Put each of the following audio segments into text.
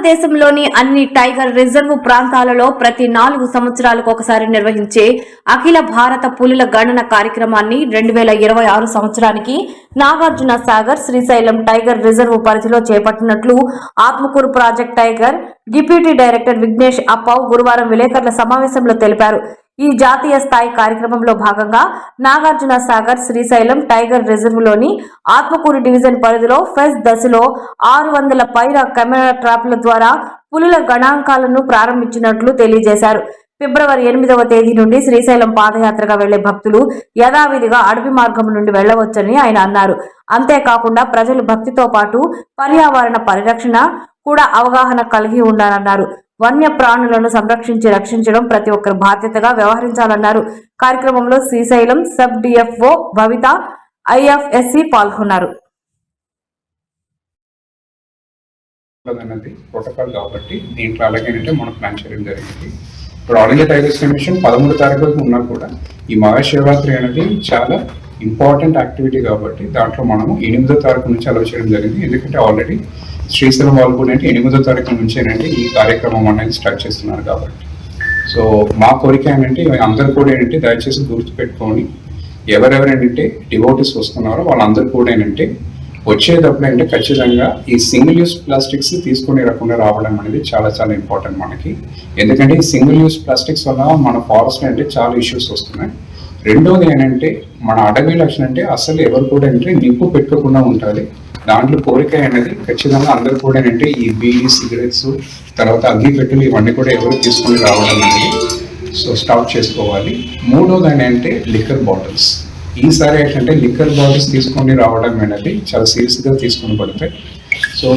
భారతదేశంలోని అన్ని tiger reserve ప్రాంతాలలో ప్రతి నాలుగు సంవత్సరాలకు ఒకసారి నిర్వహించే అఖిల భారత పులుల గణన కార్యక్రమాన్ని రెండు వేల ఇరవై ఆరు సంవత్సరానికి నాగార్జున సాగర్ శ్రీశైలం టైగర్ రిజర్వ్ పరిధిలో చేపట్టినట్లు Atmakur project tiger deputy director Vignesh Appavu గురువారం విలేకరుల సమావేశంలో తెలిపారు. ఈ జాతీయ స్థాయి కార్యక్రమంలో భాగంగా నాగార్జున సాగర్ శ్రీశైలం టైగర్ రిజర్వ్లోని ఆత్మకూరు డివిజన్ పరిధిలో ఫెస్ దశలో ఆరు వందల పైన కెమెరా ట్రాప్ల ద్వారా పులుల గణాంకాలను ప్రారంభించినట్లు తెలియజేశారు. ఫిబ్రవరి ఎనిమిదవ తేదీ నుండి శ్రీశైలం పాదయాత్రగా వెళ్ళే భక్తులు యథావిధిగా అడవి మార్గం నుండి వెళ్ళవచ్చని ఆయన అన్నారు. అంతేకాకుండా ప్రజలు భక్తితో పాటు పర్యావరణ పరిరక్షణ కూడా అవగాహన కలిగి ఉండాలన్నారు. వన్య ప్రాణులను సంరక్షించి రక్షించడం ప్రతి ఒక్కరి బాధ్యతగా వ్యవహరించాలన్నారు. కార్యక్రమంలో Srisailam sub DFO Bhavitha IFSC పాల్గొన్నారు. అన్నది ప్రోటోకాల్ కాబట్టి దీంట్లో అలాగేనంటే మనం ప్లాన్ చేయడం జరిగింది. ఇప్పుడు ఆల్ ఇండియా టైగర్స్ కమిషన్ పదమూడు తారీఖు వరకు ఉన్నా కూడా ఈ మహాశివరాత్రి అనేది చాలా ఇంపార్టెంట్ యాక్టివిటీ కాబట్టి దాంట్లో మనము ఎనిమిదో తారీఖు నుంచి అలవ్ చేయడం జరిగింది. ఎందుకంటే ఆల్రెడీ శ్రీశైలం వాళ్ళు కూడా అంటే ఎనిమిదో తారీఖు నుంచేనంటే ఈ కార్యక్రమం అనేది స్టార్ట్ చేస్తున్నారు కాబట్టి. సో మా కోరిక ఏంటంటే అందరు కూడా ఏంటంటే దయచేసి గుర్తుపెట్టుకొని ఎవరెవరు ఏంటంటే డివోటీస్ వస్తున్నారో వాళ్ళందరూ కూడా ఏంటంటే వచ్చేటప్పుడు అంటే ఖచ్చితంగా ఈ సింగిల్ యూస్ ప్లాస్టిక్స్ తీసుకొని రాకుండా రావడం అనేది చాలా చాలా ఇంపార్టెంట్ మనకి. ఎందుకంటే ఈ సింగిల్ యూస్ ప్లాస్టిక్స్ వల్ల మన ఫారెస్ట్ అంటే చాలా ఇష్యూస్ వస్తున్నాయి. రెండోది ఏంటంటే మన అడవి లక్షణం అంటే అసలు ఎవరు కూడా అంటే నిప్పు పెట్టుకోకుండా ఉండాలి. దాంట్లో కోరిక అనేది ఖచ్చితంగా అందరు కూడా ఏంటంటే ఈ బీడీ సిగరెట్స్ తర్వాత అగ్గిపెట్టెలు ఇవన్నీ కూడా ఎవరు తీసుకొని రావడం అనేది సో స్టాప్ చేసుకోవాలి. మూడోది ఏంటంటే లిక్కర్ బాటిల్స్. ఈసారి ఏంటంటే లిక్కర్ బాటిల్స్ తీసుకొని రావడం అనేది చాలా సీరియస్గా తీసుకొని పడతాయి సో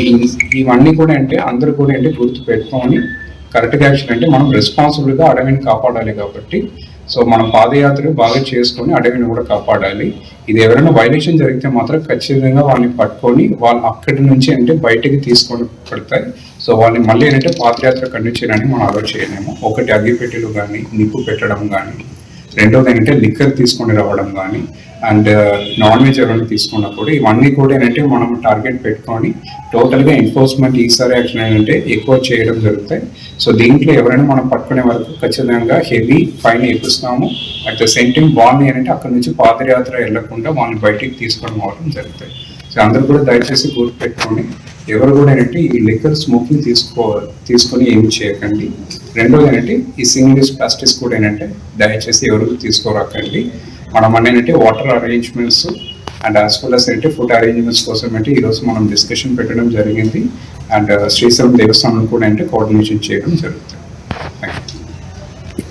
ఇవన్నీ కూడా అంటే అందరూ కూడా అంటే గుర్తు పెట్టుకొని కరెక్ట్గా యాక్షన్ అంటే మనం రెస్పాన్సిబుల్గా అడవిని కాపాడాలి కాబట్టి సో మనం పాదయాత్రలు బాగా చేసుకొని అడవిని కూడా కాపాడాలి. ఇది ఎవరైనా వైలేషన్ జరిగితే మాత్రం ఖచ్చితంగా వాళ్ళని పట్టుకొని వాళ్ళు అక్కడి నుంచి అంటే బయటికి తీసుకొని పడతాయి. సో వాళ్ళని మళ్ళీ ఏంటంటే పాదయాత్ర కండిషన్ చేయడానికి మనం అలో చేయలేము. ఒకటి అగ్గిపెట్టెలు కానీ నిప్పు పెట్టడం కానీ రెండోది ఏంటంటే లిక్కర్ తీసుకొని రావడం కానీ అండ్ నాన్ వెజ్ ఎవరైనా తీసుకున్నప్పుడు ఇవన్నీ కూడా ఏంటంటే మనం టార్గెట్ పెట్టుకొని టోటల్గా ఎన్ఫోర్స్మెంట్ ఈసారి యాక్షన్ ఏంటంటే ఎక్కువ చేయడం జరుగుతాయి. సో దీంట్లో ఎవరైనా మనం పట్టుకునే వరకు ఖచ్చితంగా హెవీ ఫైన్ వేపిస్తాము. అట్ ద సేమ్ టైం వాళ్ళని ఏంటంటే అక్కడ నుంచి పాదయాత్ర వెళ్ళకుండా వాళ్ళని బయటికి తీసుకొని పోవడం జరుగుతాయి. సో అందరూ కూడా దయచేసి గుర్తు పెట్టుకొని ఎవరు కూడా ఏంటంటే ఈ లిక్కర్ స్మోకింగ్ తీసుకో తీసుకొని ఏమి చేయకండి. రెండోది ఏంటంటే ఈ సింగిల్స్ ప్లాస్టిక్స్ కూడా ఏంటంటే దయచేసి ఎవరు తీసుకోరాకండి. మనం ఏంటంటే water arrangements and as well as ఏంటంటే ఫుడ్ అరేంజ్మెంట్స్ కోసం అంటే ఈరోజు మనం డిస్కషన్ పెట్టడం జరిగింది. అండ్ uh, శ్రీశైలం దేవస్థానం కూడా అంటే కోఆర్డినేషన్ చేయడం జరుగుతుంది.